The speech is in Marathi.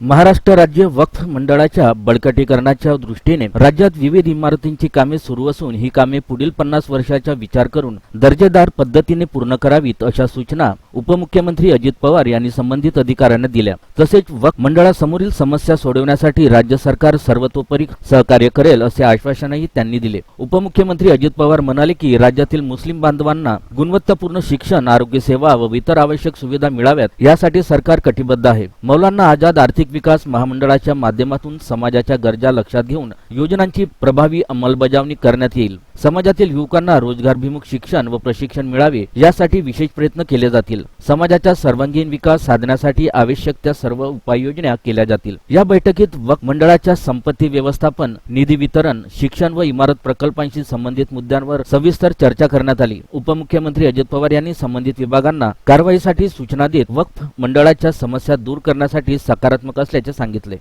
महाराष्ट्र राज्य वक्फ मंडळाच्या बळकटीकरणाच्या दृष्टीने राज्यात विविध इमारतींची कामे सुरू असून ही कामे पुढील पन्नास वर्षाचा विचार करून दर्जेदार पद्धतीने पूर्ण करावीत अशा सूचना उपमुख्यमंत्री अजित पवार यांनी संबंधित अधिकाऱ्यांना दिल्या. तसेच वक्फ मंडळासमोरील समस्या सोडवण्यासाठी राज्य सरकार सर्वतोपरी सहकार्य करेल असे आश्वासनही त्यांनी दिले. उपमुख्यमंत्री अजित पवार म्हणाले की राज्यातील मुस्लिम बांधवांना गुणवत्तापूर्ण शिक्षण आरोग्य सेवा व इतर आवश्यक सुविधा मिळाव्यात यासाठी सरकार कटिबद्ध आहे. मौलांना आझाद आर्थिक विकास महामंडळाच्या माध्यमातून समाजाच्या गरजा लक्षात घेऊन योजनांची प्रभावी अंमलबजावणी करण्यात येईल. समाजातील युवकांना रोजगारभिमुख शिक्षण व प्रशिक्षण मिळावे यासाठी विशेष प्रयत्न केले जातील. समाजाचा सर्वांगीण विकास साधण्यासाठी आवश्यक त्या सर्व उपाययोजना केल्या जातील. या बैठकीत वक्फ मंडळाच्या संपत्ती व्यवस्थापन निधी वितरण शिक्षण व इमारत प्रकल्पांशी संबंधित मुद्द्यांवर सविस्तर चर्चा करण्यात आली. उपमुख्यमंत्री अजित पवार यांनी संबंधित विभागांना कारवाईसाठी सूचना देत वक्फ मंडळाच्या समस्या दूर करण्यासाठी सकारात्मक असल्याचे सांगितले.